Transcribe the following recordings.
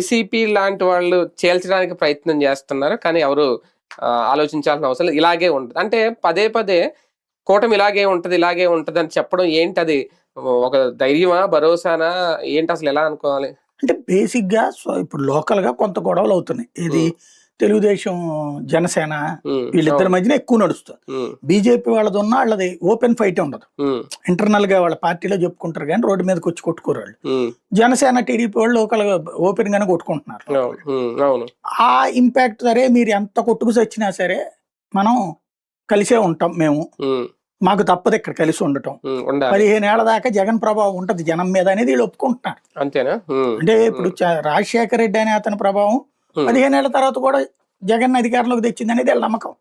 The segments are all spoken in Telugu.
వైసీపీ లాంటి వాళ్ళు చేల్చడానికి ప్రయత్నం చేస్తున్నారు కానీ ఎవరు ఆలోచించాల్సిన అవసరం ఇలాగే ఉంటుంది. అంటే పదే పదే కూటమి ఇలాగే ఉంటది ఇలాగే ఉంటది అని చెప్పడం ఏంటి అది ఒక ధైర్యమా భరోసానా? ఏంటి అసలు ఎలా అనుకోవాలి? అంటే బేసిక్గా సో ఇప్పుడు లోకల్గా కొంత గొడవలు అవుతున్నాయి. ఇది తెలుగుదేశం జనసేన వీళ్ళిద్దరి మధ్యన ఎక్కువ నడుస్తుంది. బీజేపీ వాళ్ళది ఉన్న వాళ్ళది ఓపెన్ ఫైట్ ఉండదు. ఇంటర్నల్గా వాళ్ళ పార్టీలో చెప్పుకుంటారు కానీ రోడ్డు మీదకి వచ్చి కొట్టుకోరు వాళ్ళు. జనసేన టీడీపీ వాళ్ళు లోకల్ ఓపెన్ గానే కొట్టుకుంటున్నారు. ఆ ఇంపాక్ట్ సరే మీరు ఎంత కొట్టుకు సచ్చినా సరే మనం కలిసే ఉంటాం మేము. మాకు తప్పదు ఇక్కడ కలిసి ఉండటం. పదిహేను ఏళ్ళ దాకా జగన్ ప్రభావం ఉంటది. జనం మీద అనేది వీళ్ళు ఒప్పుకుంటున్నారు. అంతేనా? అంటే ఇప్పుడు రాజశేఖర రెడ్డి అనే అతని ప్రభావం పదిహేను ఏళ్ళ తర్వాత కూడా జగన్ అధికారంలోకి తెచ్చింది అనేది వీళ్ళ నమ్మకం.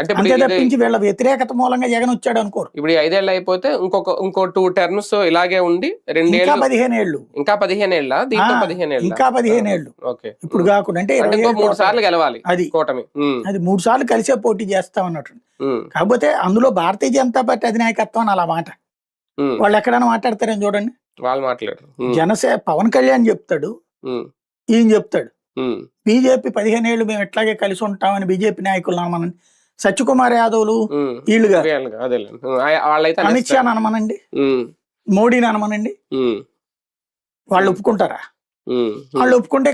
అంటే అంతే తప్పించి వీళ్ళ వ్యతిరేకత మూలంగా జగన్ వచ్చాడు అనుకోరు. ఇప్పుడు ఐదేళ్ళు అయిపోతే ఇంకొక ఇంకో టూ టర్మ్స్ ఇలాగే ఉండి రెండేళ్ళు పదిహేను ఏళ్ళు ఇంకా పదిహేను ఏళ్ళ దీంతో పదిహేను ఏళ్ళ ఇంకా పదిహేను ఏళ్ళు ఓకే. ఇప్పుడు కాకుండా అంటే మూడు. సార్లు గెలవాలి అది. కూటమి. అది మూడు సార్లు కలిసే పోటీ చేస్తాం అన్నట్టు కాకపోతే అందులో భారతీయ జనతా పార్టీ అధినాయకత్వం అని అలా మాట. వాళ్ళు ఎక్కడైనా మాట్లాడతారని చూడండి. వాళ్ళు మాట్లాడరు. జనసే పవన్ కళ్యాణ్ చెప్తాడు. ఈయన చెప్తాడు. బీజేపీ పదిహేను ఏళ్ళు మేము ఎట్లాగే కలిసి ఉంటామని బీజేపీ నాయకులు అనమనండి సత్యకుమార్ యాదవ్లు వాళ్ళైతే అమిత్ షా. అనమనండి మోడీని అనమనండి వాళ్ళు ఒప్పుకుంటారా. వాళ్ళు ఒప్పుకుంటే